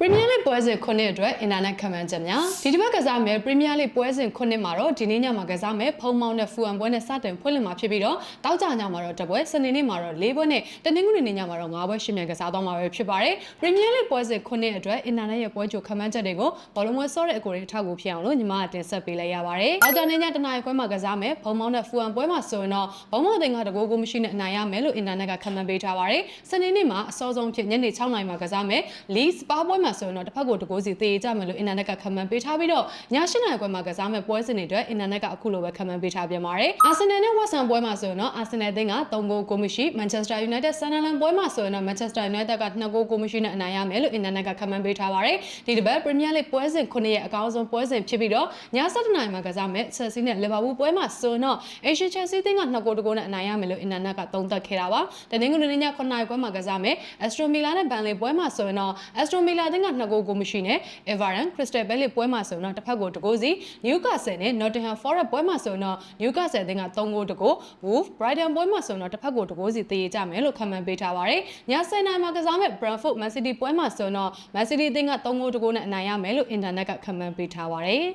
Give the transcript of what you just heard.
ပရီးမီးယား လိပွဲစဉ်ခုနှစ်အတွက်အင်တာနက်ခံမှန်းချက်များဒီတစ်ပတ်ကစားမယ်ပရီးမီးယားလိပွဲစဉ်ခုနှစ်မှာတော့ဒီနေ့ညမှာကစားမယ်ဖုံမောင်းနဲ့ဖူအံပွဲနဲ့စတင်ဖွင့်လှစ်မှာဖြစ်ပြီးတော့တောက်ကြညမှာတော့တစ်ပွဲစနေနေ့မှာတော့၄ပွဲနဲ့တနင်္ဂနွေနေ့ညမှာတော့၅ပွဲရှင်းမြန်ကစားသွားမှာပဲဖြစ်ပါတယ်ပရီးမီးယားလိပွဲစဉ်ခုနှစ်အတွက်အင်တာနက်ရဲ့ပွဲကြိုခံမှန်းချက်တွေကိုဘောလုံးပွဲစောတဲ့အကိုတွေအထောက်အကူဖြစ်အောင်လို့ညီမကတင်ဆက်ပေးလိုက်ရပါတယ်အော်တနေ့ညတနာရီခွဲမှာကစားမယ်ဖုံမောင်းနဲ့ဖူအံပွဲမှာဆိုရင်တော့ဘုံမောင်တင်ကတကိုးကိုမရှိနဲ့အနိုင်ရမယ်လို့အင်တာနက်ကခံမှန်းပေးထားပါတယ်စနေနေ့မှာအစောဆုံးဖြစ်ညနေ6နာရီမှာကစားမယ်လီစပါပွဲမှာဆိုရင်တော့တစ်ဖက်ကိုတကိုးစီသေကြမယ်လို့အင်တာနက်ကခံမှန်းပေးထားပြီးတော့ည8နာရီခွဲမှာကစားမယ်ပွဲစဉ်တွေအတွက်အင်တာနက်ကအခုလိုပဲခံမှန်းပေးထားပြန်ပါတယ်အာဆင်နယ်နဲ့ဝက်ဆန်ပွဲမှာဆိုရင်တော့အာဆင်နယ်အသင်းက3ဂိုးကိုမရှိမန်ချက်စတာယူနိုက်တက်ဆန်နလန်ပွဲမှာဆိုရင်တော့မန်ချက်စတာယူနိုက်တက်က2ဂိုးကိုမရှိနဲ့အနိုင်ရမယ်လို့အင်တာနက်ကခံမှန်းပေးထားပါတယ်ဒီတစ်ပတ်ပရီးမီးယားလိပွဲစဉ်9ရဲ့အကောင်းဆုံးပွဲစဉ်ဖြစ်ပြီးတော့ည7နာရီမှာကစားမယ်ချက်စီနဲ့လီဗာပူးပွဲမှာဆိုရင်တော့အေရှချက်စီအသင်းက2ဂိုးတဂိုးနဲ့အနိုင်ရမယ်လို့အင်တာနက်ကသုံးသပ်ခဲ့တာပါတနင်္ဂနွေနေ့ည9နာရီပွဲမှာကစားမယ်အက်စထရိုမီလာနဲ့ဘန်လီပွဲမှာဆိုရင်တော့အက်စထရိုမီလာအသင်းက2ဂိုးကိုမရှိနဲ့ Everton Crystal Palace ပွဲမှာဆိုရင်တော့တစ်ဖက်ကိုတကိုးစီ Newcastle နဲ့ Nottingham Forest ပွဲမှာဆိုရင်တော့ Newcastle အသင်းက3ဂိုးတကိုး Wolf Brighton ပွဲမှာဆိုရင်တော့တစ်ဖက်ကိုတကိုးစီသေကြမယ်လို့ခန့်မှန်းပေးထားပါတယ်ည7နာရီမှာကစားမဲ့ Brentford Man City ပွဲမှာဆိုရင်တော့ Man City အသင်းက3ဂိုးတကိုးနဲ့အနိုင်ရမယ်လို့အင်တာနက်ကခန့်မှန်းပေးထားပါတယ်